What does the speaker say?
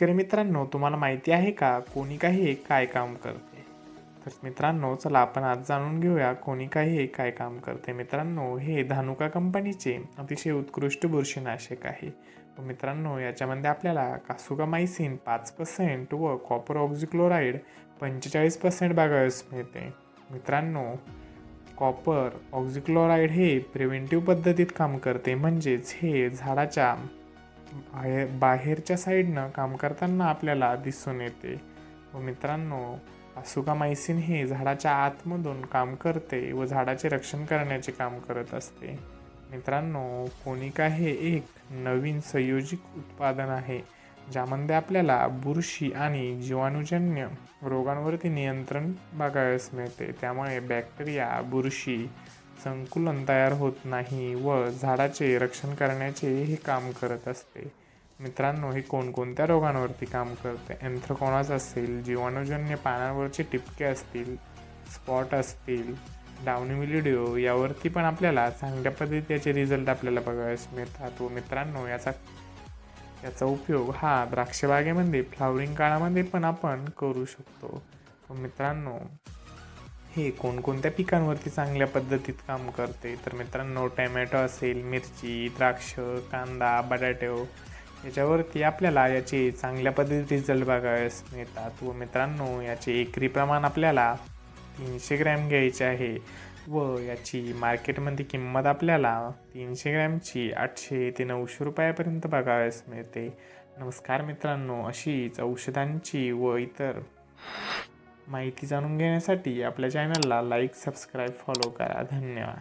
तर मित्रांनो तुम्हाला माहिती आहे का कोणी हे काय काम करते? तर मित्रांनो चला आपण आज जाणून घेऊया कोणी हे काय काम करते. मित्रांनो हे धानुका कंपनीचे अतिशय उत्कृष्ट बुरशीनाशक आहे. मित्रांनो याच्यामध्ये आपल्याला कासुकामायसिन पाच पर्सेंट व कॉपर ऑक्झिक्लोराईड पंचेचाळीस पर्सेंट बघावयास मिळते. मित्रांनो कॉपर ऑक्झिक्लोराईड हे प्रिव्हेंटिव्ह पद्धतीत काम करते. म्हणजेच हे झाडाच्या बाहेर बाहेरच्या साईडनं काम करताना आपल्याला दिसून येते. व मित्रांनो मायसिन हे झाडाच्या आतमधून काम करते व झाडाचे रक्षण करण्याचे काम करत असते. मित्रांनो कोनिका हे एक नवीन संयोजित उत्पादन आहे ज्यामध्ये आपल्याला बुरशी आणि जीवाणूजन्य रोगांवरती नियंत्रण बघावयास मिळते. त्यामुळे बॅक्टेरिया बुरशी संकुलन तयार होत नाही व झाडाचे रक्षण करण्याचे हे काम करत असते. मित्रांनो हे कोणकोणत्या रोगांवरती काम करते? एन्थ्रोकॉनास असेल? जीवाणूजन्य पानांवरचे टिपके असतील? स्पॉट असतील? डाउनी मिलिडिओ यावरती पण आपल्याला चांगल्या पद्धतीचे रिझल्ट आपल्याला बघायस मिळतात. व मित्रांनो याचा याचा उपयोग हा द्राक्षबागेमध्ये फ्लावरिंग काळामध्ये पण आपण करू शकतो. मित्रांनो हे कोणकोणत्या पिकांवरती चांगल्या पद्धतीत काम करते? तर मित्रांनो टॅमॅटो असेल मिरची द्राक्ष कांदा बटाटो हो. याच्यावरती आपल्याला याचे चांगल्या पद्धतीत रिझल्ट बघावयास मिळतात. व मित्रांनो याचे एकरी प्रमाण आपल्याला तीनशे ग्रॅम घ्यायचे आहे. व याची मार्केटमध्ये किंमत आपल्याला तीनशे ग्रॅमची आठशे ते नऊशे रुपयापर्यंत बघावयास मिळते. नमस्कार मित्रांनो अशीच औषधांची व इतर माहिती जाणून घेण्यासाठी आपल्या चॅनलला लाईक सबस्क्राईब फॉलो करा. धन्यवाद.